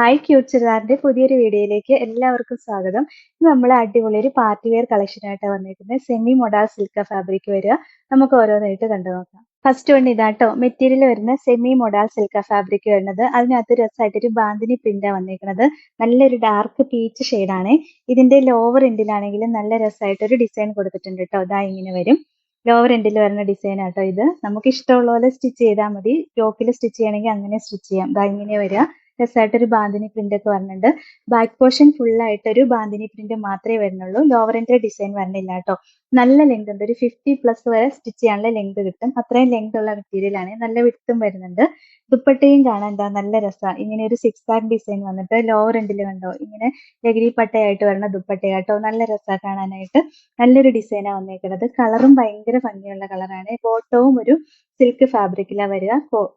Hi cute ചുരിദാറിന്റെ പുതിയൊരു വീഡിയോയിലേക്ക് എല്ലാവർക്കും സ്വാഗതം. ഇത് നമ്മൾ അടിപൊളി ഒരു പാർട്ടി വെയർ കളക്ഷൻ ആയിട്ട് വന്നിരിക്കുന്നത്. സെമി മൊഡാൾ സിൽക്ക ഫാബ്രിക് വരിക നമുക്ക് ഓരോന്നായിട്ട് കണ്ടു നോക്കാം. ഫസ്റ്റ് വൺ ഇതാട്ടോ മെറ്റീരിയൽ വരുന്ന സെമി മൊഡാൾ സിൽക്ക ഫാബ്രിക് വരുന്നത് അതിനകത്ത് രസമായിട്ടൊരു ബാന്തിനി പ്രിന്റാണ് വന്നിരിക്കുന്നത്. നല്ലൊരു ഡാർക്ക് പീച്ച് ഷെയ്ഡാണ് ഇതിന്റെ ലോവർ എൻഡിലാണെങ്കിലും നല്ല രസമായിട്ടൊരു ഡിസൈൻ കൊടുത്തിട്ടുണ്ട് കേട്ടോ അതാ ഇങ്ങനെ വരും. ലോവർ എൻഡിൽ വരുന്ന ഡിസൈൻ ആട്ടോ ഇത്. നമുക്ക് ഇഷ്ടമുള്ള പോലെ സ്റ്റിച്ച് ചെയ്താൽ മതി. ടോപ്പിൽ സ്റ്റിച്ച് ചെയ്യണമെങ്കിൽ അങ്ങനെ സ്റ്റിച്ച് ചെയ്യാം. ഇതാ ഇങ്ങനെ വരിക രസമായിട്ടൊരു ബാന്തിനി പ്രിന്റ് ഒക്കെ വരുന്നുണ്ട് ബാക്ക് പോർഷൻ ഫുൾ ആയിട്ട് ഒരു ബാന്തിനി പ്രിന്റ് മാത്രമേ വരുന്നുള്ളൂ. ലോവറിന്റെ ഡിസൈൻ വരണില്ല കേട്ടോ. നല്ല ലെങ്ത് ഉണ്ട്. ഒരു ഫിഫ്റ്റി പ്ലസ് വരെ സ്റ്റിച്ച് ചെയ്യാനുള്ള ലെങ്ത് കിട്ടും. അത്രയും ലെങ്ത് ഉള്ള മെറ്റീരിയൽ ആണ്. നല്ല വിട്ടും വരുന്നുണ്ട്. ദുപ്പട്ടയും കാണാൻ എന്താ നല്ല രസമാണ് ഇങ്ങനെ ഒരു സിക്സ് ആക്ക് ഡിസൈൻ വന്നിട്ട് ലോവർ എൻഡിൽ കണ്ടോ? ഇങ്ങനെ ലഗരി പട്ടയായിട്ട് വരുന്ന ദുപ്പട്ടയാട്ടോ. നല്ല രസമാണ് കാണാനായിട്ട്. നല്ലൊരു ഡിസൈനാണ് വന്നേക്കുന്നത് കളറും ഭയങ്കര ഭംഗിയുള്ള കളറാണ്. ബോട്ടവും ഒരു സിൽക്ക് ഫാബ്രിക്കിലാണ് വരിക.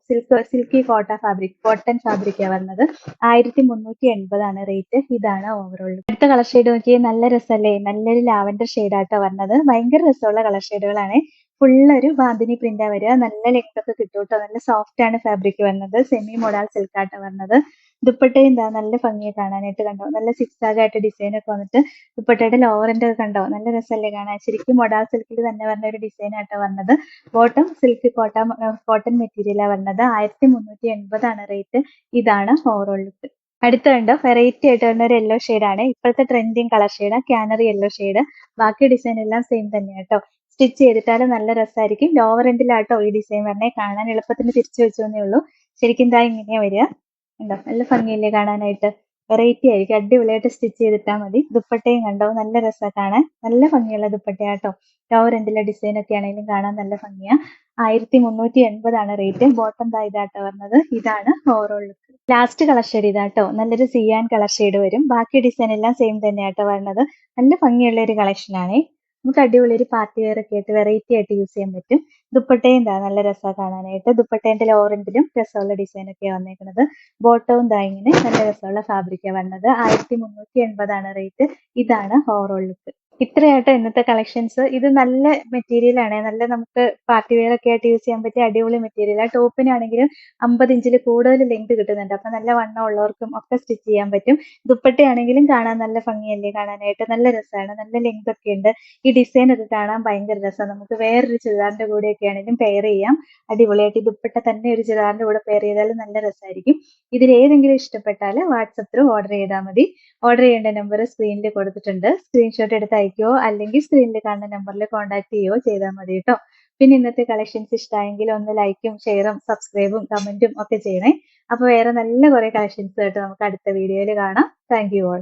സിൽക്ക് സിൽക്കി കോട്ട ഫാബ്രിക് കോട്ടൺ ഫാബ്രിക്കാണ് വരുന്നത് ആയിരത്തി മുന്നൂറ്റി എൺപതാണ് റേറ്റ് ഇതാണ് ഓവറോൾ അടുത്ത കളർ ഷെയ്ഡ് നോക്കിയേ നല്ല രസമല്ലേ നല്ലൊരു ലാവൻഡർ ഷെയ്ഡാട്ടോ വരുന്നത് ഭയങ്കര രസമുള്ള കളർ ഷെയ്ഡുകളാണ് ഫുൾ ഒരു ബാന്തിനി പ്രിന്റാ വരിക. നല്ല ലെങ്ത് ഒക്കെ കിട്ടും നല്ല സോഫ്റ്റ് ആണ് ഫാബ്രിക് വരുന്നത് സെമി മോഡൽ സിൽക്കാട്ട വരുന്നത് ദുപ്പട്ടയും എന്താ? നല്ല ഭംഗിയെ കാണാനായിട്ട് കണ്ടോ? നല്ല സിക്സ് ആയിട്ട് ഡിസൈൻ ഒക്കെ വന്നിട്ട് ദുപ്പട്ടയുടെ ലോവറിന്റെ ഒക്കെ കണ്ടോ? നല്ല രസമല്ലേ കാണാൻ? ശരിക്കും മൊഡാൾ സിൽക്കിൽ തന്നെ വരുന്ന ഒരു ഡിസൈൻ ആട്ടോ വന്നത്. ബോട്ടം സിൽക്ക് കോട്ട കോട്ടൺ മെറ്റീരിയലാണ് വരുന്നത് ആയിരത്തി മുന്നൂറ്റി എൺപതാണ് റേറ്റ് ഇതാണ് ഓവറോൾ ലുക്ക് അടുത്ത കണ്ടോ? വെറൈറ്റി ആയിട്ട് വരുന്ന ഒരു യെല്ലോ ആണ്. ഇപ്പോഴത്തെ trending colour shade canary yellow shade ബാക്കി ഡിസൈൻ എല്ലാം സെയിം തന്നെയാട്ടോ സ്റ്റിച്ച് ചെയ്തിട്ടാലും നല്ല രസമായിരിക്കും ലോവർ എൻഡിലാട്ടോ ഈ ഡിസൈൻ വരണേ. കാണാൻ എളുപ്പത്തിന് തിരിച്ചു വെച്ചേ ഉള്ളൂ. ശരിക്കും ഇതാ ഇങ്ങനെയാ വരിക. ഉണ്ടോ നല്ല ഭംഗിയല്ലേ കാണാനായിട്ട്? വെറൈറ്റി ആയിരിക്കും. അടിപൊളിയായിട്ട് സ്റ്റിച്ച് ചെയ്തിട്ടാൽ മതി. ദുപ്പട്ടയും കണ്ടോ? നല്ല രസമാണ് കാണാൻ. നല്ല ഭംഗിയുള്ള ദുപ്പട്ടയാട്ടോ. ലോവർ എൻഡിലെ ഡിസൈൻ ഒക്കെ ആണെങ്കിലും കാണാൻ നല്ല ഭംഗിയാ. ആയിരത്തി മുന്നൂറ്റി എൺപതാണ് റേറ്റ് ബോട്ടം ദാ ഇതാട്ടോ പറഞ്ഞത് ഇതാണ് overall look last colour shade ഇതാട്ടോ. നല്ലൊരു സിയാൻ കളർ ഷെയ്ഡ് വരും. ബാക്കി ഡിസൈൻ എല്ലാം സെയിം തന്നെയാട്ടോ വരുന്നത് നല്ല ഭംഗിയുള്ള ഒരു കളക്ഷൻ ആണേ. നമുക്ക് അടിപൊളി ഒരു പാർട്ടി വെയർ ഒക്കെ ആയിട്ട് വെറൈറ്റി ആയിട്ട് യൂസ് ചെയ്യാൻ പറ്റും. ദുപ്പട്ടയും എന്താ നല്ല രസമാണ് കാണാനായിട്ട്. ദുപ്പട്ടേന്റെ ലോറന്റിലും രസമുള്ള ഡിസൈൻ ഒക്കെ വന്നേക്കുന്നത് ബോട്ടവും ദാ ഇങ്ങനെ നല്ല രസമുള്ള ഫാബ്രിക്കാണ് വന്നത്. ആയിരത്തി മുന്നൂറ്റി എൺപതാണ് റേറ്റ് ഇതാണ് ഓവറോൾ ലുക്ക് ഇത്രയാട്ടോ ഇന്നത്തെ കളക്ഷൻസ് ഇത് നല്ല മെറ്റീരിയൽ ആണ്. നല്ല നമുക്ക് പാർട്ടി വെയർ ഒക്കെ ആയിട്ട് യൂസ് ചെയ്യാൻ പറ്റിയ അടിപൊളി മെറ്റീരിയൽ ആ ടോപ്പിനാണെങ്കിലും അമ്പത് ഇഞ്ചിൽ കൂടുതൽ ലെങ്ത് കിട്ടുന്നുണ്ട്. അപ്പൊ നല്ല വണ്ണം ഉള്ളവർക്കും ഒക്കെ സ്റ്റിച്ച് ചെയ്യാൻ പറ്റും. ദുപ്പട്ടയാണെങ്കിലും കാണാൻ നല്ല ഭംഗിയല്ലേ കാണാനായിട്ട്? നല്ല രസമാണ്. നല്ല ലെങ്ത് ഒക്കെ ഉണ്ട്. ഈ ഡിസൈൻ ഒക്കെ കാണാൻ ഭയങ്കര രസമാണ് നമുക്ക് വേറൊരു ചുരിദാറിന്റെ കൂടെ ഒക്കെ ആണെങ്കിലും പെയർ ചെയ്യാം. അടിപൊളിയായിട്ട് ദുപ്പട്ട തന്നെ ഒരു ചുരിദാറിന്റെ കൂടെ പെയർ ചെയ്താലും നല്ല രസമായിരിക്കും ഇതിൽ ഏതെങ്കിലും ഇഷ്ടപ്പെട്ടാൽ വാട്സപ്പ് ഓർഡർ ചെയ്താൽ മതി. ഓർഡർ ചെയ്യേണ്ട നമ്പർ സ്ക്രീനിൽ കൊടുത്തിട്ടുണ്ട്. സ്ക്രീൻഷോട്ട് എടുത്ത് അയക്കുകയോ അല്ലെങ്കിൽ സ്ക്രീനിൽ കാണുന്ന നമ്പറിൽ കോൺടാക്ട് ചെയ്യുകയോ ചെയ്താൽ മതി കേട്ടോ പിന്നെ ഇന്നത്തെ കളക്ഷൻസ് ഇഷ്ടമായെങ്കിൽ ഒന്ന് ലൈക്കും ഷെയറും സബ്സ്ക്രൈബും കമന്റും ഒക്കെ ചെയ്യണേ. അപ്പോൾ വേറെ നല്ല കുറെ കളക്ഷൻസ് കേട്ടോ നമുക്ക് അടുത്ത വീഡിയോയിൽ കാണാം. Thank you all